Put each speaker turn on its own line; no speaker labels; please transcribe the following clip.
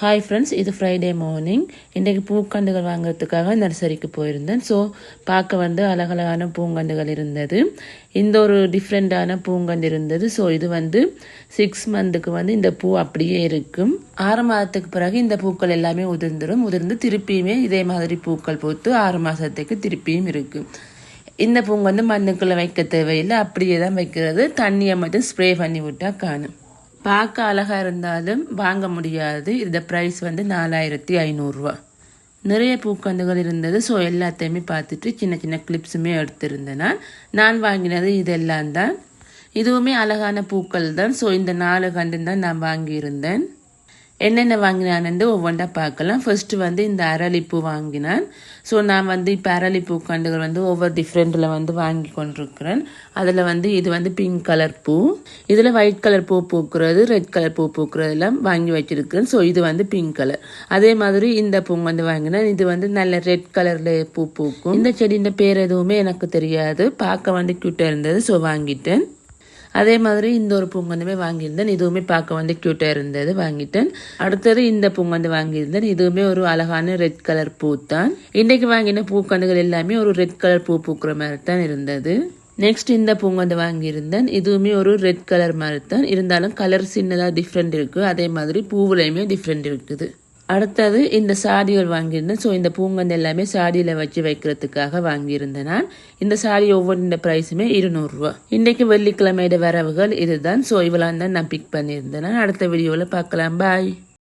Hi friends இது Friday morning இன்றைக்கு பூக்கண்டுகள் வாங்குறதுக்காக நர்சரிக்கு போயிருந்தேன். ஸோ பார்க்க வந்து அழகழகான பூங்கண்டுகள் இருந்தது. இந்த ஒரு டிஃப்ரெண்ட்டான பூங்கண்டு இருந்தது. ஸோ இது வந்து சிக்ஸ் மந்த்துக்கு வந்து இந்த பூ அப்படியே இருக்கும். ஆறு மாதத்துக்கு பிறகு இந்த பூக்கள் எல்லாமே உதிர்ந்துடும் உதிர்ந்து திருப்பியுமே இதே மாதிரி பூக்கள் பூத்து ஆறு மாதத்துக்கு திருப்பியும் இருக்கும். இந்த பூங்க வந்து மண்ணுக்குள்ளே வைக்க தேவையில்லை. அப்படியே தான் வைக்கிறது. தண்ணியை மட்டும் ஸ்ப்ரே பண்ணி விட்டால் காணும். பார்க்க அழகாக இருந்தாலும் வாங்க முடியாது. இந்த ப்ரைஸ் வந்து நாலாயிரத்தி ஐநூறுரூவா நிறைய பூக்கந்துகள் இருந்தது. ஸோ எல்லாத்தையுமே பார்த்துட்டு சின்ன சின்ன கிளிப்ஸுமே எடுத்திருந்தேன் நான் நான் வாங்கினது இதெல்லாம் தான் இதுவுமே அழகான பூக்கள் தான் ஸோ இந்த நாலு கண்டு தான் நான் வாங்கியிருந்தேன். என்னென்ன வாங்கினான்னு ஒவ்வொன்றா பார்க்கலாம். ஃபர்ஸ்ட் வந்து இந்த அரளிப்பூ வாங்கினான். ஸோ நான் வந்து இப்போ அரளிப்பூ கண்டுகள் வந்து ஒவ்வொரு டிஃப்ரெண்ட்டில் வந்து வாங்கி கொண்டிருக்கிறேன். அதில் வந்து இது வந்து பிங்க் கலர் பூ. இதில் ஒயிட் கலர் பூ பூக்கிறது ரெட் கலர் பூ பூக்கிறதெல்லாம் வாங்கி வச்சிருக்கிறேன். ஸோ இது வந்து பிங்க் கலர் அதே மாதிரி இந்த பூ வந்து வாங்கினேன். இது வந்து நல்ல ரெட் கலரில் பூ பூக்கும். இந்த செடியின் பேர் எதுவுமே எனக்கு தெரியாது. பார்க்க வந்து கியூட்டாக இருந்தது. ஸோ வாங்கிட்டேன். அதே மாதிரி இந்த ஒரு பூங்கண்டுமே வாங்கியிருந்தேன். இதுவுமே பார்க்க வந்து க்யூட்டாக இருந்தது வாங்கிட்டேன். அடுத்தது இந்த பூங்கண்டு வாங்கியிருந்தேன். இதுவுமே ஒரு அழகான ரெட் கலர் பூ தான் இன்றைக்கு வாங்கின பூக்கண்டுகள் எல்லாமே ஒரு ரெட் கலர் பூ பூக்குற மாதிரி தான் இருந்தது. நெக்ஸ்ட் இந்த பூங்கண்டு வாங்கியிருந்தேன். இதுவுமே ஒரு ரெட் கலர் மாதிரி தான் இருந்தாலும் கலர் சின்னதாக டிஃப்ரெண்ட் இருக்குது அதே மாதிரி பூவுலையுமே டிஃப்ரெண்ட் இருக்குது. அடுத்தது இந்த சாடிகள் வாங்கியிருந்தேன். ஸோ இந்த பூங்கண்டு எல்லாமே சாடியில் வச்சு வைக்கிறதுக்காக வாங்கியிருந்தேன் நான். இந்த சாடி ஒவ்வொன்ற ப்ரைஸுமே இருநூறுவா. இன்றைக்கு வெள்ளிக்கிழமையோட வரவுகள் இதுதான். ஸோ இவ்வளோ தான் நான் பிக் பண்ணியிருந்தேன். நான் அடுத்த வீடியோவில் பார்க்கலாம். பாய்